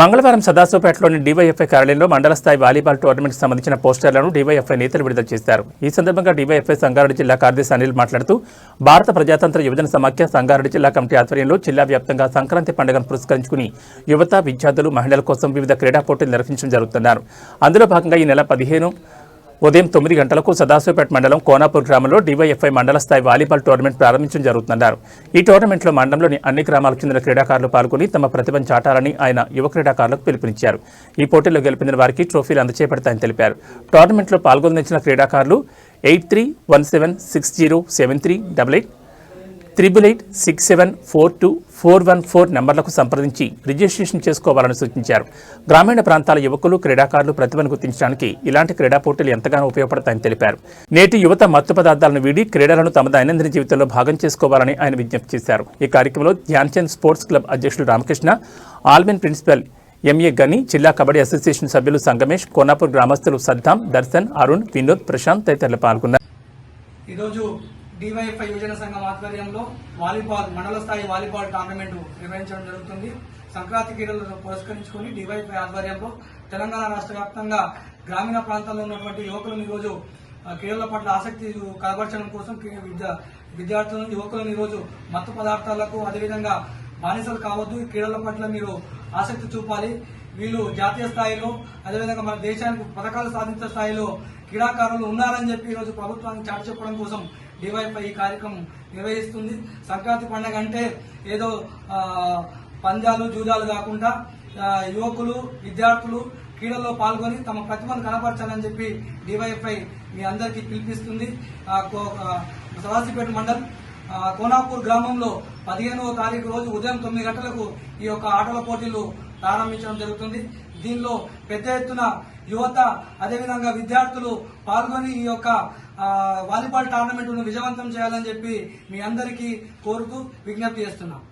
మంగళవారం సదాశివపేటలోని డీవైఎఫ్ఐ కార్యాలయంలో మండల స్థాయి వాలీబాల్ టోర్నమెంట్కి సంబంధించిన పోస్టర్లను డీవైఎఫ్ఐ నేతలు విడుదల చేశారు. ఈ సందర్భంగా డీవైఎఫ్ఐ సంగారెడ్డి జిల్లా కార్యదర్శి అనిల్ మాట్లాడుతూ భారత ప్రజాతంత్ర యువజన సమాఖ్య సంగారెడ్డి జిల్లా కమిటీ ఆధ్వర్యంలో జిల్లా వ్యాప్తంగా సంక్రాంతి పండుగను పురస్కరించుకుని యువత విద్యార్థులు మహిళల కోసం వివిధ క్రీడా పోటీలు నిర్వహించడం జరుగుతున్నారు. అందులో భాగంగా ఈ నెల పదిహేను ఉదయం తొమ్మిది గంటలకు సదాశివపేట మండలం కోనాపూర్ గ్రామంలో డివైఎఫ్ఐ మండల స్థాయి వాలీబాల్ టోర్నమెంట్ ప్రారంభించడం జరుగుతుందన్నారు. ఈ టోర్నమెంట్లో మండలంలోని అన్ని గ్రామాలకు చెందిన క్రీడాకారులు పాల్గొని తమ ప్రతిభను చాటాలని ఆయన యువ క్రీడాకారులకు పిలుపునిచ్చారు. ఈ పోటీలో గెలిపిన వారికి ట్రోఫీలు అందచేపడతాయని తెలిపారు. టోర్నమెంట్లో పాల్గొందించిన క్రీడాకారులు eight three one seven six zero seven three double eight triple eight six seven four two four one four నెంబర్లకు సంప్రదించి రిజిస్ట్రేషన్ చేసుకోవాలని సూచించారు. గ్రామీణ ప్రాంతాల యువకులు క్రీడాకారులు ప్రతిభను గుర్తించడానికి ఇలాంటి క్రీడా పోటీలు ఎంతగానో ఉపయోగపడతాయని తెలిపారు. నేటి యువత మత్తు పదార్థాలను వీడి క్రీడలను తమ దైనందిన జీవితంలో భాగం చేసుకోవాలని ఆయన విజ్ఞప్తి చేశారు. ఈ కార్యక్రమంలో ధ్యాన్చంద్ స్పోర్ట్స్ క్లబ్ అధ్యక్షుడు రామకృష్ణ ఆల్మెన్ ప్రిన్సిపల్ ఎంఏ గని జిల్లా కబడ్డీ అసోసియేషన్ సభ్యులు సంగమేష్ కోనాపూర్ గ్రామస్తులు సద్దాం దర్శన్ అరుణ్ వినోద్ ప్రశాంత్ తదితరులు పాల్గొన్నారు. ఈరోజు డివైఎఫ్ఐ యువజన సంఘం ఆధ్వర్యంలో వాలీబాల్ మండల స్థాయి వాలీబాల్ టోర్నమెంట్ నిర్వహించడం జరుగుతుంది. సంక్రాంతి క్రీడలను పురస్కరించుకొని డివైఎఫ్ఐ ఆధ్వర్యంలో తెలంగాణ రాష్ట్ర వ్యాప్తంగా గ్రామీణ ప్రాంతాల్లో ఉన్నటువంటి యువకులను ఈరోజు క్రీడల పట్ల ఆసక్తి కనబరచడం కోసం విద్య విద్యా విద్యార్థులను యువకులను ఈరోజు మత్తు పదార్థాలకు అదేవిధంగా బానిసలు కావద్దు. ఈ క్రీడల పట్ల మీరు ఆసక్తి చూపాలి. వీళ్ళు జాతీయ స్థాయిలో అదేవిధంగా మన దేశానికి పథకాలు సాధించే స్థాయిలో క్రీడాకారులు ఉన్నారని చెప్పి ఈరోజు ప్రభుత్వానికి చాటి చెప్పడం కోసం డివైపై ఈ కార్యక్రమం నిర్వహిస్తుంది. సంక్రాంతి పండుగ అంటే ఏదో పంద్యాలు పందాలు జూదాలు కాకుండా యువకులు విద్యార్థులు క్రీడల్లో పాల్గొని తమ ప్రతిభను కనపరచాలని చెప్పి డివైఎఫ్ఐ మీ అందరికీ పిలిపిస్తుంది. ఆ, కో- మండల్ కోనాపూర్ గ్రామంలో పదిహేనవ తారీఖు రోజు ఉదయం తొమ్మిది గంటలకు ఈ యొక్క ఆటల పోటీలు ప్రారంభించడం జరుగుతుంది. దీనిలో పెద్ద ఎత్తున యువత అదేవిధంగా విద్యార్థులు పాల్గొని ఈ యొక్క వాలీబాల్ టోర్నమెంట్ను విజయవంతం చేయాలని చెప్పి మీ అందరికీ కోరుతూ విజ్ఞప్తి చేస్తున్నాం.